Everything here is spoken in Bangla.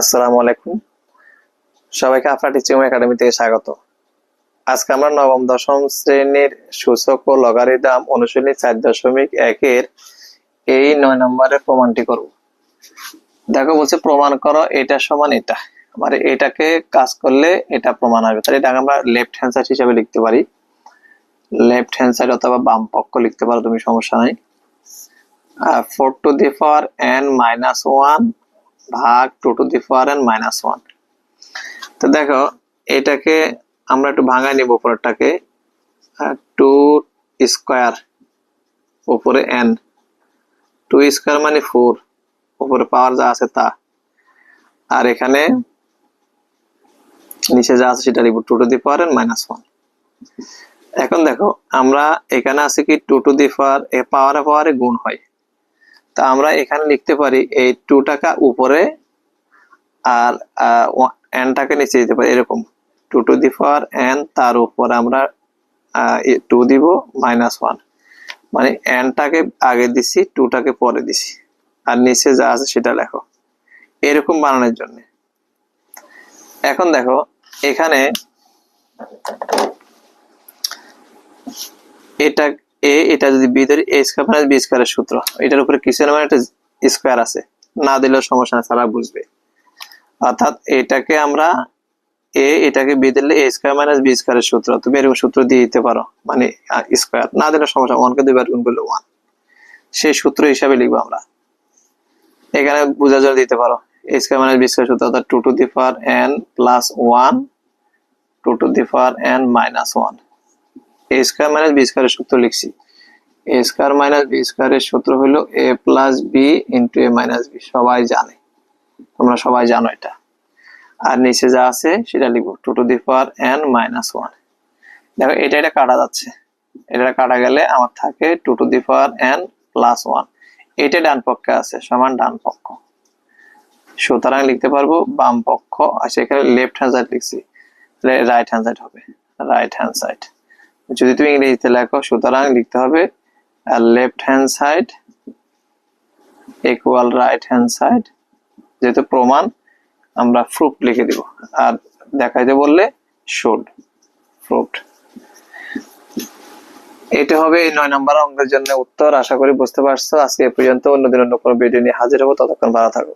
আসসালামু আলাইকুম। সবাইকে আপনার টিচিং একাডেমি থেকে স্বাগত। আজকে আমরা নবম, দশম শ্রেণির সূচক ও লগারিদম অনুশীলনী চার দশমিক একের এই নয় নম্বরের প্রমাণটি করব। দেখো, বলছে প্রমাণ করো, এটা সমান এটা। মানে এটাকে কাজ করলে এটা প্রমাণ হবে। তাহলে এটাকে আমরা লেফট হ্যান্ড সাইড হিসাবে লিখতে পারি। লেফট হ্যান্ড সাইড অথবা বাম পক্ষ লিখতে পারো, তুমি সমস্যা নাই। Four to the power n minus one ভাগ two to the power n minus one তো দেখো এটাকে আমরা একটু ভাঙাই নিব উপরেরটাকে টু স্কোয়ার উপরে এন টু স্কোয়ার মানে ফোর উপরে পাওয়ার যা আছে তা। আর এখানে নিচে যা আছে সেটা লিখব two to the power n minus one এখন দেখো আমরা এখানে আছে কি টু টু দি পাওয়ার এ পাওয়ারে পাওয়ারে গুণ হয়। তা আমরা এখানে লিখতে পারি এই টু টাকা উপরে আর এনটাকে নিচে দিতে পারি, এরকম। Two to the power n তার উপর আমরা টু দিব মাইনাস ওয়ান মানে এনটাকে আগে দিছি টুটাকে পরে দিছি। আর নিচে যা আছে সেটা লেখো। এরকম বানানোর জন্য। এখন দেখো, এখানে এটা এ এটা যদি বি ধরি এ স্কোয়ার মাইনাস বি স্কোয়ারের সূত্র। এটার উপরে কিছু না মানে একটা স্কোয়ার আছে? না দিলেও সমস্যা না তারা বুঝবে। অর্থাৎ এটাকে আমরা এ এটাকে বি দিলে এ স্কোয়ার মাইনাস বি স্কোয়ারের সূত্র। তুমি এরকম সূত্র দিয়ে দিতে পারো মানে স্কোয়ার না দিলে সমস্যা ওয়ানকে দুইবার গুণ করলে ওয়ান সেই সূত্র হিসাবে লিখব আমরা। এখানে বোঝার জন্য দিতে পারো। A square minus b square সূত্র, অর্থাৎ two to the power n plus one two to the power n minus one a minus b স্কোয়ারের সূত্র লিখছি। এ স্কোয়ার মাইনাস বি স্কোয়ারের সূত্র হলো a plus b into a minus b সবাই জানে। তোমরা সবাই জানো এটা। আর নিচে যা আছে, সেটা লিখব। Two to the power n minus one দেখো, এটা এটা কাটা যাচ্ছে। এটা কাটা গেলে আমার থাকে two to the power n plus one এটা ডান পক্ষে আছে, সমান ডান পক্ষ। সুতরাং লিখতে পারব বাম পক্ষ। আর সেখানে লেফট হ্যান্ড সাইড লিখছি। রাইট হ্যান্ড সাইড হবে। রাইট হ্যান্ড সাইড যদি তুমি ইংরেজিতে লেখো, সুতরাং লিখতে হবে left hand side equal right hand side যেহেতু প্রমাণ, আমরা প্রুফ লিখে দিব, আর দেখাইতে বললে শুড প্রুফড এটা হবে এই নয় নম্বর অঙ্কের জন্য উত্তর, আশা করি বুঝতে পারছ। আজকে এ পর্যন্ত, অন্যদিন অন্য কোনো ভিডিও নিয়ে হাজির হব, ততক্ষণ ভালো থাকো।